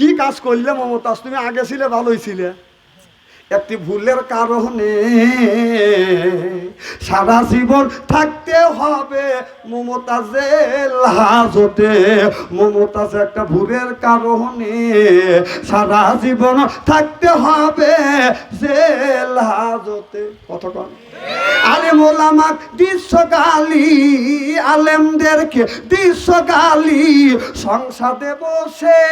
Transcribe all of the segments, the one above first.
কি কাজ করলে মমতাজ? তুমি আগে ছিলে ভালোই ছিলে। একটি ভুলের কারণে সারা জীবন থাকতে হবে। মমতাজের হাজতে মমতাজ একটা ভুলের কারণে সারা জীবন থাকতে হবে জেল হাজতে কতক্ষণ আলেম ওলামাক দৃশ্য গালি আলেমদেরকে দৃশ্য গালি সংসদে বসে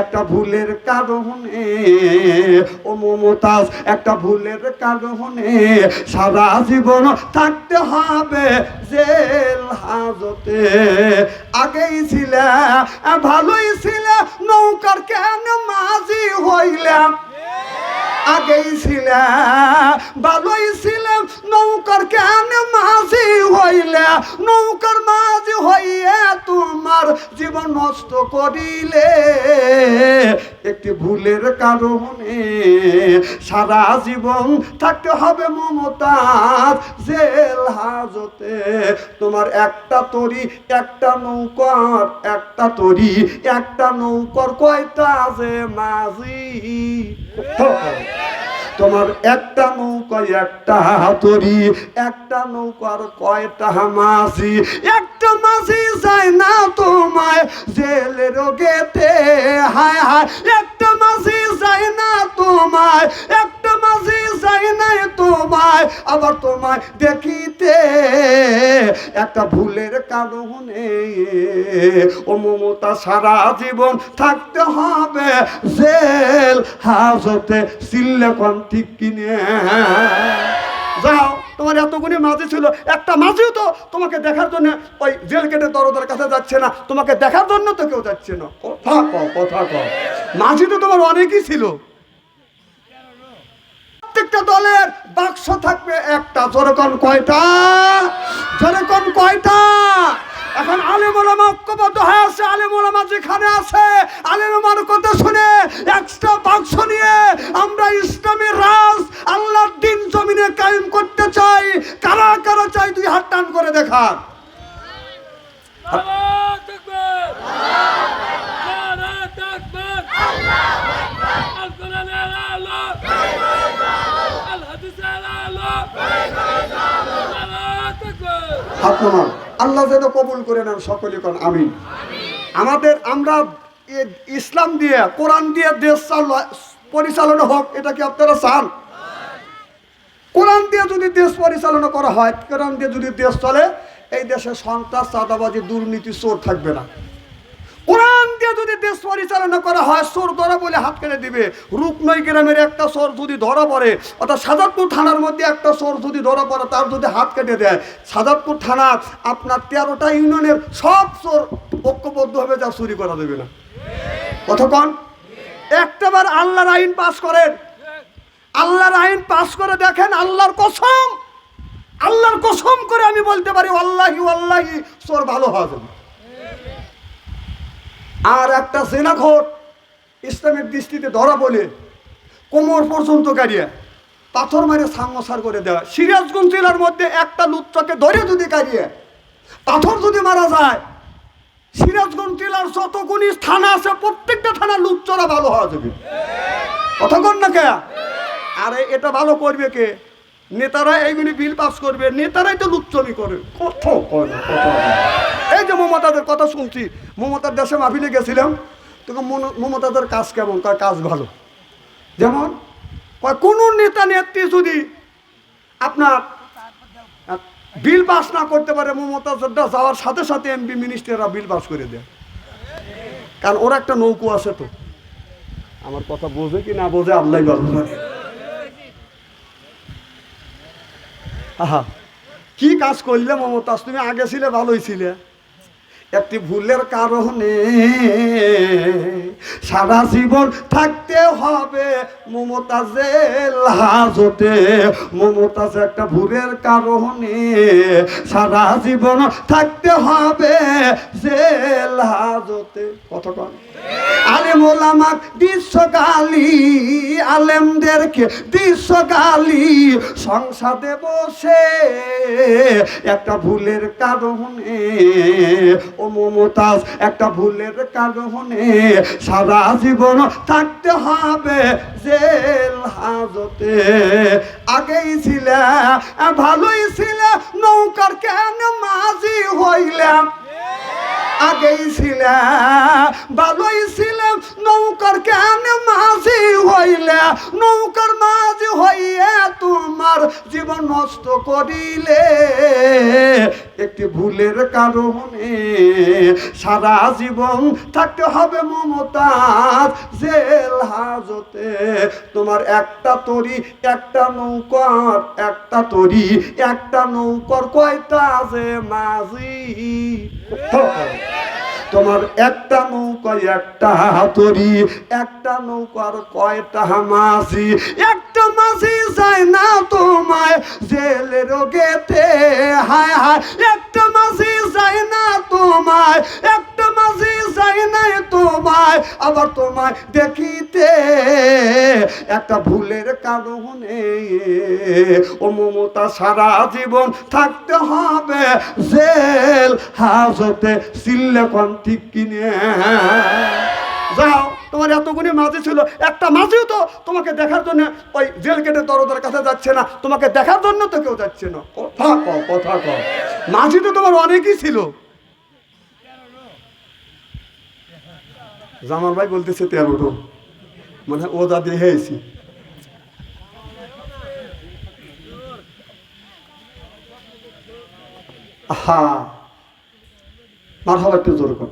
একটা ভুলের কারণে ও মমতাজ একটা ভুলের কারণে সারা জীবন থাকতে হবে জেল হাজতে। আগেই ছিল, ভালোই ছিল, নৌকার কেন মাঝি হইলাম আগেই ছিলাম ভালোই ছিলাম নৌকার কেন মাঝি হইলে? নৌকার মাঝি হইয়া তোমার জীবন নষ্ট করিলে। একটি ভুলের কারণে সারা জীবন থাকতে হবে মমতাজ জেল হাজতে। তোমার একটা তরি, একটা নৌকার, একটা তরি, একটা নৌকার কয়টা যে মাঝি? তোমার একটা নৌকা একটা হাতরি একটা নৌকার কয়টা মাঝি? একটা মাঝি যায় না তোমায় জেলের গেতে হায় হায়, একটা মাঝি যায় না তোমায়, একটা মাঝি যায় না তোমায়, আবার তোমায় দেখিতে। একটা ভুলের কারণে ও মমতা সারা জীবন থাকতে হবে জেল হাজতে সিল্লেকন ঠিক কিনে। যাও। তোমার এতগুলি মাঝি ছিল, একটা মাঝিও তো তোমাকে দেখার জন্য ওই জেল গেটে দরদের কাছে যাচ্ছে না। তোমাকে দেখার জন্য তো কেউ যাচ্ছে না। কথা কও কথা কও। মাঝি তো তোমার অনেকই ছিল। প্রত্যেকটা দলের বাক্স থাকবে একটা কয়টা? যেরকম কয়টা? এখন আলেম ওলামা ঐক্যবদ্ধ হয়ে আছে, আলেম ওলামা যেখানে আছে, আলেম ওলামার কথা শুনে একটা বাক্স নিয়ে আমরা ইসলামের রাজ, আল্লাহর আল্লাহ যেন কবুল করে নেন সকলে কোন, আমিন। আমাদের আমরা ইসলাম দিয়ে, কোরআন দিয়ে দেশ চাল- পরিচালনা হোক, এটা কি আপনারা চান? কোরআন দিয়ে যদি দেশ পরিচালনা করা হয়, কোরআন দিয়ে যদি দেশ চলে এই দেশে সন্ত্রাস, চাঁদাবাজি, দুর্নীতি, চোর থাকবে না। কোরআন দিয়ে যদি দেশ পরিচালনা করা হয়, চোর ধরা বলে হাত কেটে দিবে। রূপনৈ গ্রামের একটা চোর যদি ধরা পড়ে, অর্থাৎ সাজাদপুর থানার মধ্যে একটা চোর যদি ধরা পড়ে, তার যদি হাত কেটে দেয়, সাজাদপুর থানা আপনার তেরোটা ইউনিয়নের সব চোর ঐক্যবদ্ধভাবে যা চুরি করা দেবে না। কতক্ষণ একটাবার আল্লাহর আইন পাস করেন। আল্লাহর আইন পাস করে দেখেন আল্লাহর কসম। আল্লাহর কসম করে আমি বলতে পারি আল্লাহি আল্লাহি চোর ভালো হওয়া আর একটা জেনাঘর ইসলামের দৃষ্টিতে ধরা বলে কোমর পর্যন্ত গাড়িয়ে পাথর মারে সাঙ্গসার করে দেওয়া। সিরাজগঞ্জ জেলার মধ্যে একটা লুচ্চাকে ধরে যদি গাড়িয়ে পাথর যদি মারা যায়, সিরাজগঞ্জ জেলার যতগুলি থানা আছে, প্রত্যেকটা থানা লুচ্চরা ভালো হওয়া যাবে। কথা কতক্ষণ না কে? আরে এটা ভালো করবে কে? নেতারা এইগুলি বিল পাস করবে, নেতারাই তো লুচ্চমি করে। কত এই যে মমতাদের কথা শুনছি, মমতার দেশে মাহফিলে গেছিলাম তখন মমতাদের কাজ কেমন? কয়, কাজ ভালো। যেমন, কয়, কোনো নেতা নেত্রী যদি আপনার বিল পাস না করতে পারে, মমতা যাওয়ার সাথে সাথে এমপি মিনিস্টাররা বিল পাস করে দেয়। কারণ ওরা একটা নৌকো আছে তো। আমার কথা বোঝে কি না বোঝে, আল্লাহ ভালো আহা। কি কাজ করলে মমতাজ? তুমি আগে ছিলে ভালোই ছিলে। একটি ভুলের কারণে সারা জীবন থাকতে হবে। মমতাজের হাজতে মমতাজ একটা ভুলের কারণে সারা জীবন থাকতে হবে হাজতে কতক্ষণ আলেমদেরকে গালি সংসদে বসে একটা ভুলের কারণে ও মমতাজ একটা ভুলের কারণে সারা জীবন থাকতে হবে জেল হাজতে। আগেই ছিলে, ভালোই ছিলে, নৌকার কেন মাঝি হইলাম আগেই ছিলে, ভালোই ছিলে, নৌকার কেন মাঝি হইলে? নৌকার মাঝি হইয়া তোমার জীবন নষ্ট করিলে একটি ভুলের কারণে সারা জীবন থাকতে হবে মমতাজ। জেল হাজতে তোমার একটা তরি, একটা নৌকার, একটা তরি, একটা নৌকার কয়টা যে মাঝি? তোমার একটা নৌকায় একটা হাতুড়ি একটা নৌকার কয়টা মাঝি? একটা মাঝি যায় না তোমায় জেলের গেতে হায় হায়। একটা মাঝি যায় না তোমায়, একটা মাঝি যায় না তোমায়, আবার তোমায় দেখিতে একটা ভুলের কারণে ও মমতা সারা জীবন থাকতে হবে জেল হাজতে সিল্লেখন ঠিক কিনে। যাও। তোমার এতগুলি মাঝি ছিল। একটা মাঝিও তো তোমাকে দেখার জন্য ওই জেল গেটে দরদার কাছে যাচ্ছে না। তোমাকে দেখার জন্য তো কেউ যাচ্ছে না। কথা কও কথা কও। মাঝি তো তোমার অনেকই ছিল। জামাল ভাই বলতেছে তেরোটো মানে ও যা দেখেছি হা মাথা একটু জোর কর।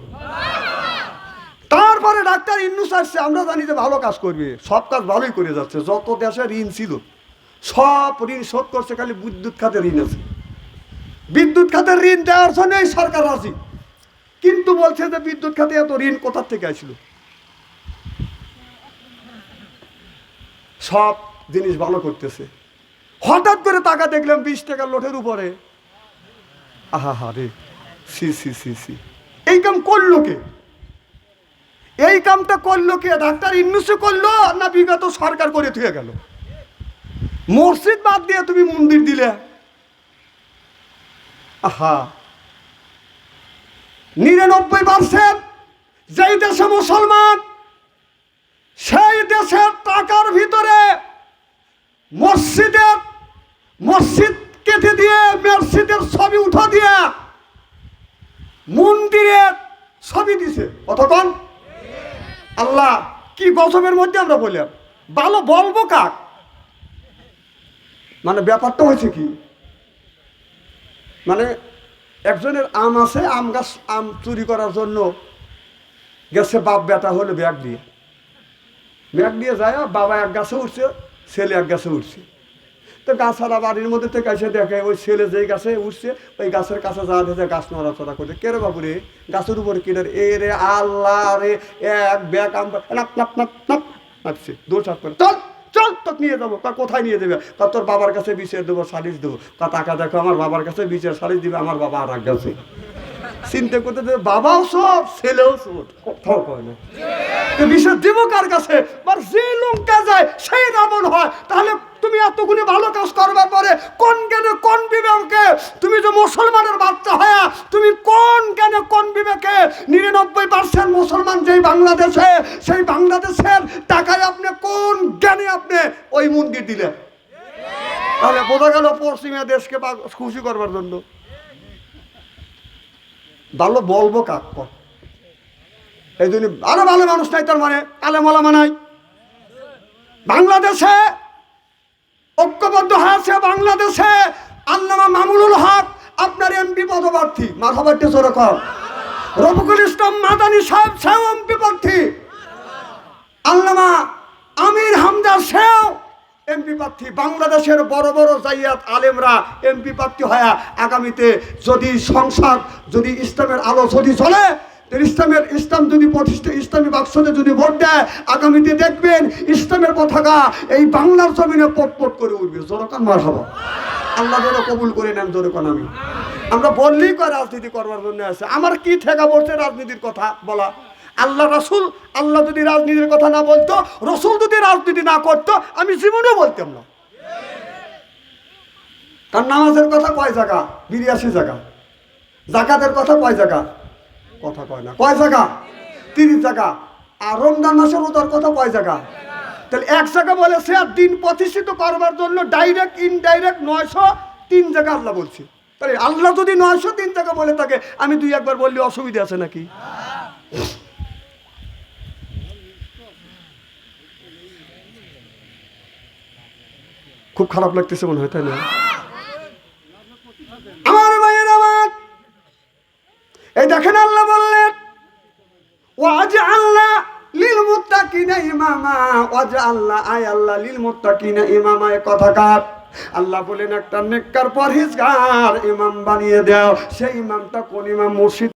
তারপরে ডাক্তার ইন্নুস আসছে, আমরা জানি যে ভালো কাজ করবে। সব কাজ ভালোই করে যাচ্ছে, যত দেশে ঋণ ছিল, সব ঋণ শোধ করছে, খালি বিদ্যুৎ খাতে ঋণ আছে। বিদ্যুৎ খাতের ঋণ দেওয়ার জন্য এই সরকার রাজি। কিন্তু বলছে যে বিদ্যুৎ খাতে এত ঋণ কোথার থেকে আসলো? সব জিনিস ভালো করতেছে। হঠাৎ করে টাকা দেখলাম বিশ টাকার লোটের উপরে। আহা হা রে, সি সি সি সি। এই কাম করল কে? এই কামটা করল কে? ডাক্তার ইন্নুসে করল না বিগত সরকার করে থুয়ে গেল? মসজিদ বাদ দিয়ে তুমি মন্দির দিলে? আহা। নিরানব্বই পার্সেন্ট যেই দেশে মুসলমান, সেই দেশের টাকার ভিতরে মসজিদের মসজিদ কেটে দিয়ে মসজিদের ছবি উঠা দিয়ে মন্দিরের ছবি দিছে। কতক্ষণ আল্লাহ, কি গজবের মধ্যে আমরা বললাম? ভালো বলব কাক? মানে ব্যাপারটা হয়েছে কি? মানে একজনের আম আছে, আম গাছ, আম চুরি করার জন্য গেছে বাপ বেটা হলো ব্যাগ দিয়ে। ব্যাগ দিয়ে যায়, বাবা এক গাছে উঠছে, ছেলে এক গাছে উঠছে। তো গাছারা বাড়ির মধ্যে থেকে এসে দেখে, ওই ছেলে যেই গাছে উঠছে, ওই গাছের কাছে যা দেখে গাছ নড়াচড়া করছে। কে রে বাবু রে গাছের উপরে কিনে এ রে আল্লাহ রে, এক ব্যাগ আম নাপ নাপ করে, চল চল, তোকে নিয়ে যাব। তা কোথায় নিয়ে দেবে কা তোর বাবার কাছে বিচার দেবো, সালিশ দেবো। তা টাকা দেখো, আমার বাবার কাছে বিচার, সালিশ দিবে, আমার বাবা আর এক গেছে। চিন্তা করতে বাবাও সব ছেলেও সব বিষয় দেবো কার কাছে? আর যে লঙ্কা যায়, সেই রাবণ হয়। তাহলে তুমি এতগুলি ভালো কাজ করবার পরে কোন কেন কোন বিবেকে? তুমি যে মুসলমানের বাচ্চা হয়ে, তুমি কোন জ্ঞানে কোন বিবেকে? নিরানব্বই পার্সেন্ট মুসলমান যেই বাংলাদেশে, সেই বাংলাদেশের টাকায় আপনি কোন জ্ঞানে আপনি ওই মন্দির দিলেন? তাহলে বোঝা গেল পশ্চিমা দেশকে খুশি করবার জন্য। ভালো বলব কাক এই জন্য আরও ভালো মানুষ নাই তার মানে আলে মলামা নাই। বাংলাদেশে, ঐক্যবদ্ধ হয়েছে বাংলাদেশে। আল্লামা মামুনুল হক, আপনার এমপি পদপ্রার্থী। মাথাবাড়িতে চোর কর রফিকুল ইসলাম মাদানী সাহেব, সেও এমপি প্রার্থী। আল্লামা আমির হামজা সেও এমপি প্রার্থী, বাংলাদেশের বড় বড় জাইয়াত আলেমরা এমপি প্রার্থী হয়ে আগামীতে যদি সংসদ, যদি ইসলামের আলো যদি চলে ইসলামের ইসলাম যদি প্রতিষ্ঠা ইসলামী বাক্সতে যদি ভোট দেয়, আগামীতে দেখবেন ইসলামের পতাকা এই বাংলার জমিনে পট পট করে উঠবে। জোরকান মার হব আল্লাহ যেন কবুল করে নেন জোরকান আমি। আমরা বললেই কয় রাজনীতি করবার জন্য আছে। আমার কি ঠেকা পড়ছে রাজনীতির কথা বলা? আল্লাহ রসুল, আল্লাহ যদি রাজনীতির কথা না বলতো, রসুল যদি রাজনীতি না করতো, আমি জীবনেও বলতাম না। তার নামাজের কথা কয় জায়গা? বিরিয়াশি জায়গা। জাকাতের কথা কয় জায়গা? কথা কয় না। কয় জায়গা? তিরিশ জায়গা। আর রমজান মাসের রোজার কথা কয় জায়গা? তাহলে এক জায়গা বলে সে আর দিন প্রতিষ্ঠিত করবার জন্য ডাইরেক্ট ইনডাইরেক্ট নয়শো তিন জায়গা আল্লাহ বলছি। তাহলে আল্লাহ যদি নয়শো তিন জায়গা বলে থাকে, আমি দুই একবার বললে অসুবিধা আছে নাকি? খুব খারাপ লাগতেছে মনে হয়, তাই না? আমার ভাইয়ের আমার এই দেখেন আল্লাহ বললেন ওয়াজ আল্লাহ লিল মুত্তাকিনা ইমামা। ওয়াজ আল্লাহ আয় আল্লাহ লিল মুত্তাকিনা ইমামা, এ কথাকার আল্লাহ বলেন, একটা নেককার পরহেজগার ইমাম বানিয়ে দাও। সেই ইমামটা কোন ইমাম মুর্শিদ